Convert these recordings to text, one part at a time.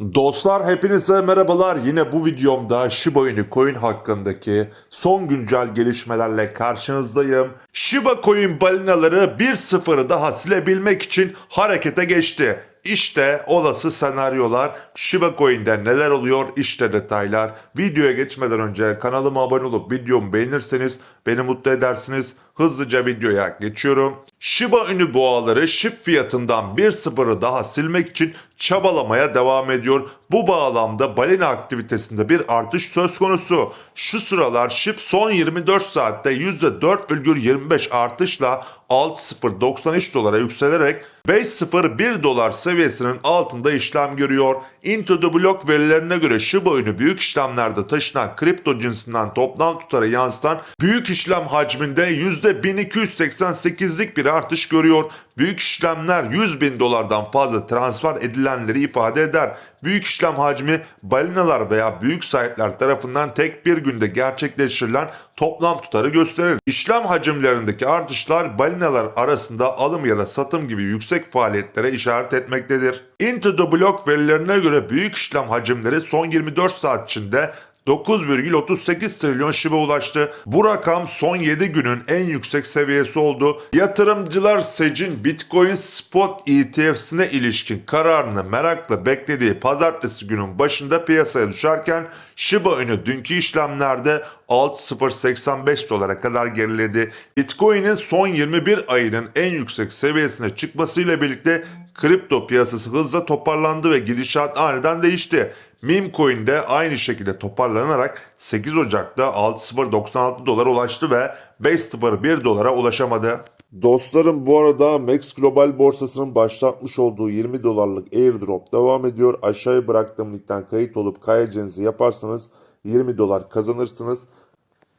Dostlar hepinize merhabalar. Yine bu videomda Shiba Inu Coin hakkındaki son güncel gelişmelerle karşınızdayım. Shiba Coin balinaları 1-0'ı daha silebilmek için harekete geçti. İşte olası senaryolar Shiba Coin'de neler oluyor işte detaylar. Videoya geçmeden önce kanalıma abone olup videomu beğenirseniz beni mutlu edersiniz. Hızlıca videoya geçiyorum. Shiba Inu boğaları SHIB fiyatından 1-0'ı daha silmek için çabalamaya devam ediyor. Bu bağlamda balina aktivitesinde bir artış söz konusu. Şu sıralar SHIB son 24 saatte %4,25 artışla 6.093 dolara yükselerek 5.01 dolar seviyesinin altında işlem görüyor. Into the Block verilerine göre Shiba Inu büyük işlemlerde taşınan kripto cinsinden toplam tutara yansıtan büyük işlem hacminde %1288'lik bir artış görüyor. Büyük işlemler 100 bin dolardan fazla transfer edilenleri ifade eder. Büyük işlem hacmi balinalar veya büyük sahipler tarafından tek bir günde gerçekleştirilen toplam tutarı gösterir. İşlem hacimlerindeki artışlar balinalar arasında alım ya da satım gibi yüksek faaliyetlere işaret etmektedir. Into the Block verilerine göre büyük işlem hacimleri son 24 saat içinde 9,38 trilyon şibe ulaştı. Bu rakam son 7 günün en yüksek seviyesi oldu. Yatırımcılar SEC'in Bitcoin Spot ETF'sine ilişkin kararını merakla beklediği pazartesi günün başında piyasaya düşerken Shiba Inu dünkü işlemlerde 6.085 dolara kadar geriledi. Bitcoin'in son 21 ayının en yüksek seviyesine çıkmasıyla birlikte kripto piyasası hızla toparlandı ve gidişat aniden değişti. Meme Coin de aynı şekilde toparlanarak 8 Ocak'ta 6.096 dolara ulaştı ve 5.01 dolara ulaşamadı. Dostlarım bu arada Max Global borsasının başlatmış olduğu 20 dolarlık airdrop devam ediyor. Aşağıya bıraktığım linkten kayıt olup kaydedeceğinizi yaparsanız 20 dolar kazanırsınız.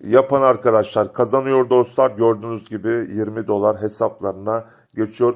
Yapan arkadaşlar kazanıyor dostlar. Gördüğünüz gibi 20 dolar hesaplarına geçiyor.